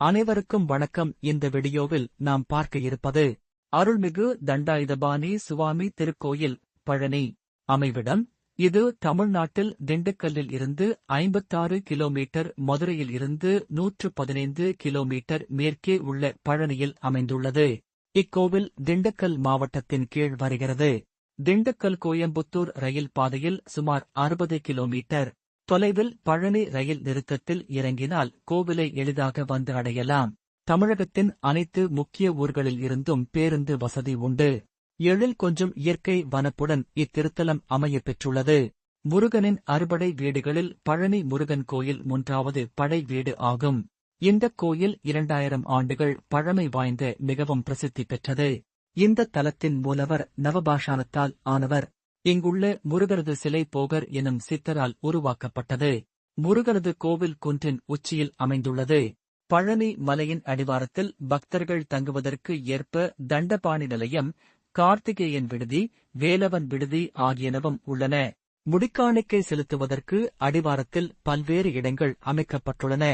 அனைவருக்கும் வணக்கம். இந்த வீடியோவில் நாம் பார்க்க இருப்பது அருள்மிகு தண்டாயுதபாணி சுவாமி திருக்கோயில் பழனி அமைவிடம். இது தமிழ்நாட்டில் திண்டுக்கல்லில் இருந்து ஐம்பத்தாறு கிலோமீட்டர் மதுரையில் இருந்து நூற்று பதினைந்து கிலோமீட்டர் மேற்கே உள்ள பழனியில் அமைந்துள்ளது. இக்கோவில் திண்டுக்கல் மாவட்டத்தின் கீழ் வருகிறது. திண்டுக்கல் கோயம்புத்தூர் ரயில் பாதையில் சுமார் அறுபது கிலோமீட்டர் தொலைவில் பழனி ரயில் நிறுத்தத்தில் இறங்கினால் கோவிலை எளிதாக வந்து அடையலாம். தமிழகத்தின் அனைத்து முக்கிய ஊர்களில் இருந்தும் பேருந்து வசதி உண்டு. எழில் கொஞ்சம் இயற்கை வனப்புடன் இத்திருத்தலம் அமைய பெற்றுள்ளது. முருகனின் அறுபடை வீடுகளில் பழனி முருகன் கோயில் மூன்றாவது படை வீடு ஆகும். இந்த கோயில் இரண்டாயிரம் ஆண்டுகள் பழமை வாய்ந்த மிகவும் பிரசித்தி பெற்றது. இந்த தலத்தின் மூலவர் நவபாஷானத்தால் ஆனவர். இங்குள்ள முருகரது சிலை போகர் எனும் சித்தரால் உருவாக்கப்பட்டது. முருகரது கோவில் குன்றின் உச்சியில் அமைந்துள்ளது. பழனி மலையின் அடிவாரத்தில் பக்தர்கள் தங்குவதற்கு ஏற்ப தண்டபாணி நிலையம் கார்த்திகேயன் விடுதி வேலவன் விடுதி ஆகியனவும் உள்ளன. முடிக்காணிக்கை செலுத்துவதற்கு அடிவாரத்தில் பல்வேறு இடங்கள் அமைக்கப்பட்டுள்ளன.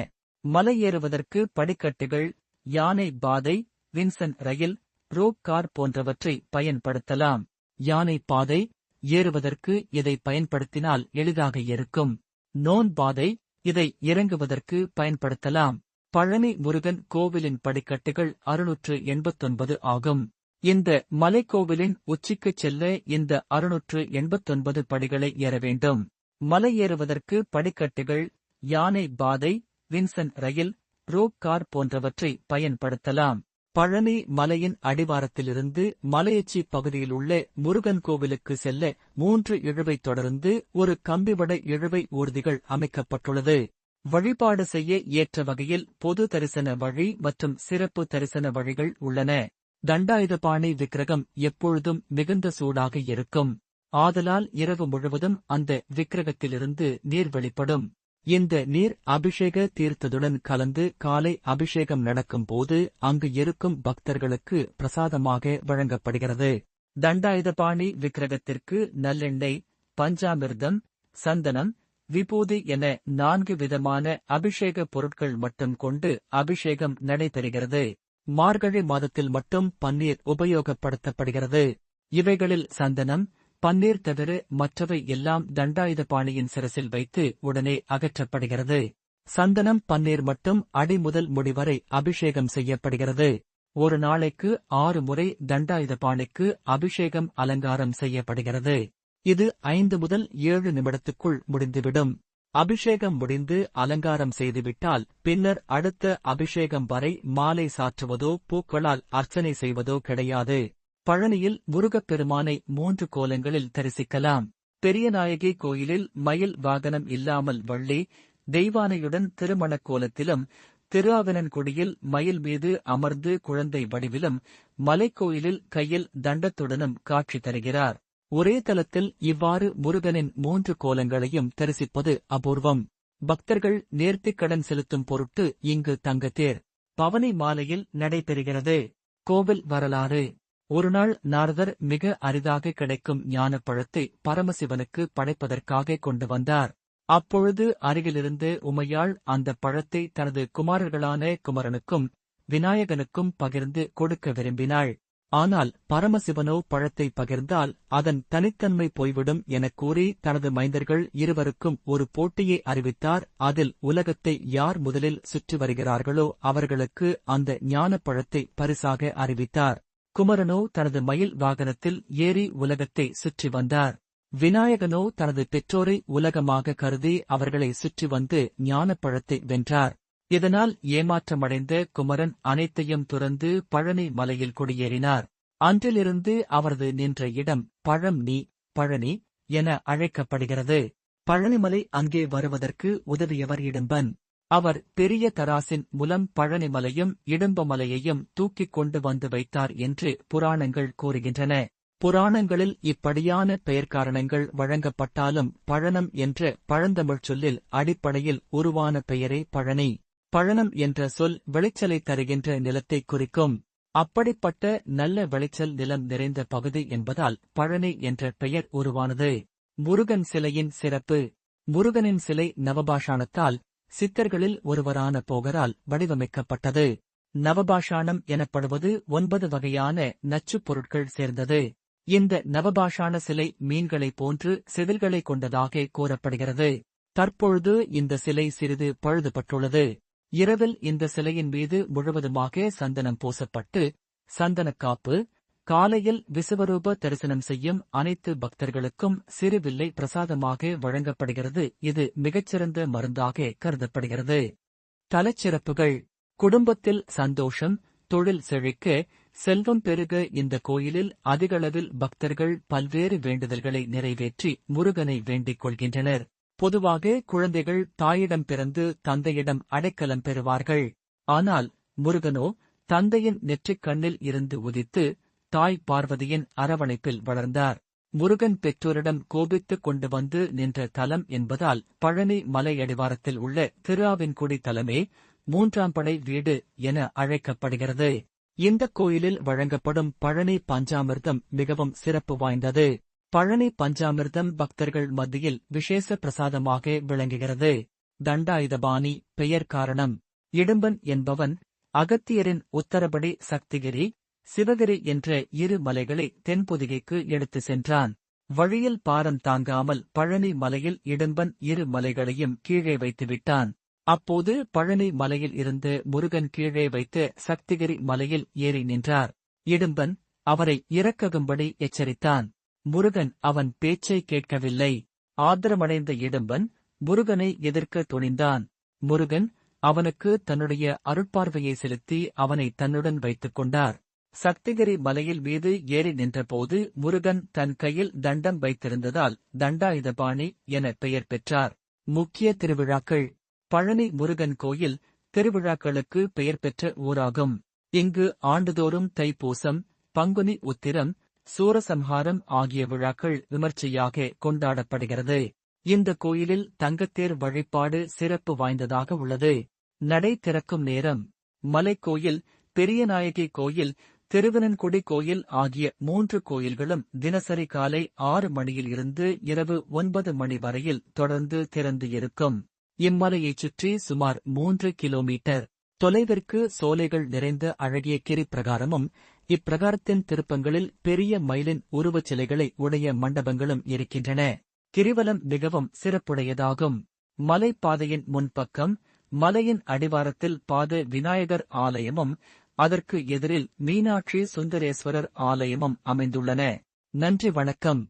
மலை ஏறுவதற்கு படிக்கட்டுகள் யானை பாதை வின்சன் ரயில் ரோப் கார் போன்றவற்றை பயன்படுத்தலாம். யானை பாதை ஏறுவதற்கு இதை பயன்படுத்தினால் எளிதாக இருக்கும். நோன் பாதை இதை இறங்குவதற்கு பயன்படுத்தலாம். பழனி முருகன் கோவிலின் படிக்கட்டுகள் அறுநூற்று எண்பத்தொன்பது ஆகும். இந்த மலைக்கோவிலின் உச்சிக்குச் செல்ல இந்த அறுநூற்று எண்பத்தொன்பது படிகளை ஏற வேண்டும். மலை ஏறுவதற்கு படிக்கட்டுகள் யானை பாதை வின்சன் ரயில் ரோப் கார் போன்றவற்றை பயன்படுத்தலாம். பழனி மலையின் அடிவாரத்திலிருந்து மலையச்சி பகுதியில் உள்ள முருகன் கோவிலுக்கு செல்ல மூன்று இழுவை தொடர்ந்து ஒரு கம்பிவட இழுவை ஊர்திகள் அமைக்கப்பட்டுள்ளது. வழிபாடு செய்ய ஏற்ற வகையில் பொது தரிசன வழி மற்றும் சிறப்பு தரிசன வழிகள் உள்ளன. தண்டாயுதபாணி விக்கிரகம் எப்பொழுதும் மிகுந்த சூடாக இருக்கும். ஆதலால் இரவு முழுவதும் அந்த விக்கிரகத்திலிருந்து நீர் வெளிப்படும். இந்த நீர் அபிஷேக தீர்த்ததுடன் கலந்து காலை அபிஷேகம் நடக்கும் போது அங்கு இருக்கும் பக்தர்களுக்கு பிரசாதமாக வழங்கப்படுகிறது. தண்டாயுதபாணி விக்கிரகத்திற்கு நல்லெண்ணெய் பஞ்சாமிர்தம் சந்தனம் விபூதி என நான்கு விதமான அபிஷேக பொருட்கள் மட்டும் கொண்டு அபிஷேகம் நடைபெறுகிறது. மார்கழி மாதத்தில் மட்டும் பன்னீர் உபயோகப்படுத்தப்படுகிறது. இவைகளில் சந்தனம் பன்னீர் தவிர மற்றவை எல்லாம் தண்டாயுதபாணியின் சிரசில் வைத்து உடனே அகற்றப்படுகிறது. சந்தனம் பன்னீர் மட்டும் அடி முதல் முடிவரை அபிஷேகம் செய்யப்படுகிறது. ஒரு நாளைக்கு ஆறு முறை தண்டாயுதபாணிக்கு அபிஷேகம் அலங்காரம் செய்யப்படுகிறது. இது ஐந்து முதல் ஏழு நிமிடத்துக்குள் முடிந்துவிடும். அபிஷேகம் முடிந்து அலங்காரம் செய்துவிட்டால் பின்னர் அடுத்த அபிஷேகம் வரை மாலை சாற்றுவதோ பூக்களால் அர்ச்சனை செய்வதோ கிடையாது. பழனியில் முருகப் பெருமானை மூன்று கோலங்களில் தரிசிக்கலாம். பெரியநாயகி கோயிலில் மயில் வாகனம் இல்லாமல் வள்ளி தெய்வானையுடன் திருமணக் கோலத்திலும் திருஆவினன்குடியில் மயில் மீது அமர்ந்து குழந்தை வடிவிலும் மலைக்கோயிலில் கையில் தண்டத்துடனும் காட்சி தருகிறார். ஒரே தலத்தில் இவ்வாறு முருகனின் மூன்று கோலங்களையும் தரிசிப்பது அபூர்வம். பக்தர்கள் நேர்த்திக்கடன் செலுத்தும் பொருட்டு இங்கு தங்கத்தேர் பவனி மாலையில் நடைபெறுகிறது. கோவில் வரலாறு. ஒருநாள் நாரதர் மிக அரிதாக கிடைக்கும் ஞானப்பழத்தை பரமசிவனுக்கு படைப்பதற்காக கொண்டு வந்தார். அப்பொழுது அருகிலிருந்து உமையாள் அந்த பழத்தை தனது குமாரர்களான குமரனுக்கும் விநாயகனுக்கும் பகிர்ந்து கொடுக்க விரும்பினாள். ஆனால் பரமசிவனோ பழத்தை பகிர்ந்தால் அதன் தனித்தன்மை போய்விடும் எனக் கூறி தனது மைந்தர்கள் இருவருக்கும் ஒரு போட்டியை அறிவித்தார். அதில் உலகத்தை யார் முதலில் சுற்றி வருகிறார்களோ அவர்களுக்கு அந்த ஞானப்பழத்தை பரிசாக அறிவித்தார். குமரனோ தனது மயில் வாகனத்தில் ஏறி உலகத்தை சுற்றி வந்தார். விநாயகனோ தனது பெற்றோரை உலகமாக கருதி அவர்களை சுற்றி வந்து ஞானப்பழத்தை வென்றார். இதனால் ஏமாற்றமடைந்த குமரன் அனைத்தையும் துறந்து பழனி மலையில் குடியேறினார். அன்றிலிருந்து அவரது நின்ற இடம் பழம் நீ பழனி என அழைக்கப்படுகிறது. பழனிமலை அங்கே வருவதற்கு உதவியவர் இடும்பன். அவர் பெரிய தராசின் மூலம் பழனிமலையும் இடும்பமலையையும் தூக்கிக் கொண்டு வந்து வைத்தார் என்று புராணங்கள் கூறுகின்றன. புராணங்களில் இப்படியான பெயர் காரணங்கள் வழங்கப்பட்டாலும் பழனம் என்ற பழந்தமிழ்ச் சொல்லில் அடிப்படையில் உருவான பெயரே பழனி. பழனம் என்ற சொல் விளைச்சலை தருகின்ற நிலத்தை குறிக்கும். அப்படிப்பட்ட நல்ல விளைச்சல் நிலம் நிறைந்த பகுதி என்பதால் பழனி என்ற பெயர் உருவானது. முருகன் சிலையின் சிறப்பு. முருகனின் சிலை நவபாஷாணத்தால் சித்தர்களில் ஒருவரான போகரால் வடிவமைக்கப்பட்டது. நவபாஷாணம் எனப்படுவது ஒன்பது வகையான நச்சுப் பொருட்கள் சேர்ந்தது. இந்த நவபாஷாண சிலை மீன்களைப் போன்று செதில்களை கொண்டதாக கூறப்படுகிறது. தற்பொழுது இந்த சிலை சிறிது பழுதுபட்டுள்ளது. இரவில் இந்த சிலையின் மீது முழுவதுமாக சந்தனம் பூசப்பட்டு சந்தனக்காப்பு காலையில் விசுவரூப தரிசனம் செய்யும் அனைத்து பக்தர்களுக்கும் சிறுவில்லை பிரசாதமாக வழங்கப்படுகிறது. இது மிகச்சிறந்த மருந்தாக கருதப்படுகிறது. தலச்சிறப்புகள். குடும்பத்தில் சந்தோஷம் தொழில் செழிக்க செல்வம் பெருக இந்த கோயிலில் அதிகளவில் பக்தர்கள் பல்வேறு வேண்டுதல்களை நிறைவேற்றி முருகனை வேண்டிக் கொள்கின்றனர். பொதுவாக குழந்தைகள் தாயிடம் பிறந்து தந்தையிடம் அடைக்கலம் பெறுவார்கள். ஆனால் முருகனோ தந்தையின் நெற்றிக் கண்ணில் இருந்து உதித்து தாய் பார்வதியின் அரவணைப்பில் வளர்ந்தார். முருகன் பெற்றோரிடம் கோபித்துக் கொண்டு வந்து நின்ற தலம் என்பதால் பழனி மலையடிவாரத்தில் உள்ள திருஆவின்குடி தலமே மூன்றாம் படை வீடு என அழைக்கப்படுகிறது. இந்த கோயிலில் வழங்கப்படும் பழனி பஞ்சாமிர்தம் மிகவும் சிறப்பு வாய்ந்தது. பழனி பஞ்சாமிர்தம் பக்தர்கள் மத்தியில் விசேஷ பிரசாதமாக விளங்குகிறது. தண்டாயுதபாணி பெயர் காரணம். இடும்பன் என்பவன் அகத்தியரின் உத்தரபடி சக்திகிரி சிவகிரி என்ற இரு மலைகளை தென்பொதிகைக்கு எடுத்து சென்றான். வழியில் பாரம் தாங்காமல் பழனி மலையில் இடும்பன் இரு மலைகளையும் கீழே வைத்துவிட்டான் அப்போது பழனி மலையில் இருந்து முருகன் கீழே வைத்து சக்திகிரி மலையில் ஏறி நின்றார். இடும்பன் அவரை இறக்ககும்படி எச்சரித்தான். முருகன் அவன் பேச்சை கேட்கவில்லை. ஆத்திரமடைந்த இடும்பன் முருகனை எதிர்க்க துணிந்தான். முருகன் அவனுக்கு தன்னுடைய அருட்பார்வையை செலுத்தி அவனை தன்னுடன் வைத்துக் கொண்டார். சக்திகிரி மலையில் மீது ஏறி நின்றபோது முருகன் தன் கையில் தண்டம் வைத்திருந்ததால் தண்டாயுதபாணி என பெயர் பெற்றார். முக்கிய திருவிழாக்கள். பழனி முருகன் கோயில் திருவிழாக்களுக்கு பெயர் பெற்ற ஊராகும். இங்கு ஆண்டுதோறும் தைப்பூசம் பங்குனி உத்திரம் சூரசம்ஹாரம் ஆகிய விழாக்கள் விமர்சையாக கொண்டாடப்படுகிறது. இந்த கோயிலில் தங்கத்தேர் வழிபாடு சிறப்பு வாய்ந்ததாக உள்ளது. நடை திறக்கும் நேரம். மலைக்கோயில் பெரியநாயகி கோயில் திருவனன்குடி கோயில் ஆகிய மூன்று கோயில்களும் தினசரி காலை ஆறு மணியில் இருந்து இரவு ஒன்பது மணி வரையில் தொடர்ந்து திறந்து இருக்கும். இம்மலையைச் சுற்றி சுமார் மூன்று கிலோமீட்டர். தொலைவிற்கு சோலைகள் நிறைந்த அழகிய கிரி பிரகாரமும் இப்பிரகாரத்தின் திருப்பங்களில் பெரிய மயிலின் உருவச் சிலைகளை உடைய மண்டபங்களும் இருக்கின்றன. கிரிவலம் மிகவும் சிறப்புடையதாகும். மலைப்பாதையின் முன்பக்கம் மலையின் அடிவாரத்தில் பாத விநாயகர் ஆலயமும் அதற்கு எதிரில் மீனாட்சி சுந்தரேஸ்வரர் ஆலயமும் அமைந்துள்ளன. நன்றி வணக்கம்.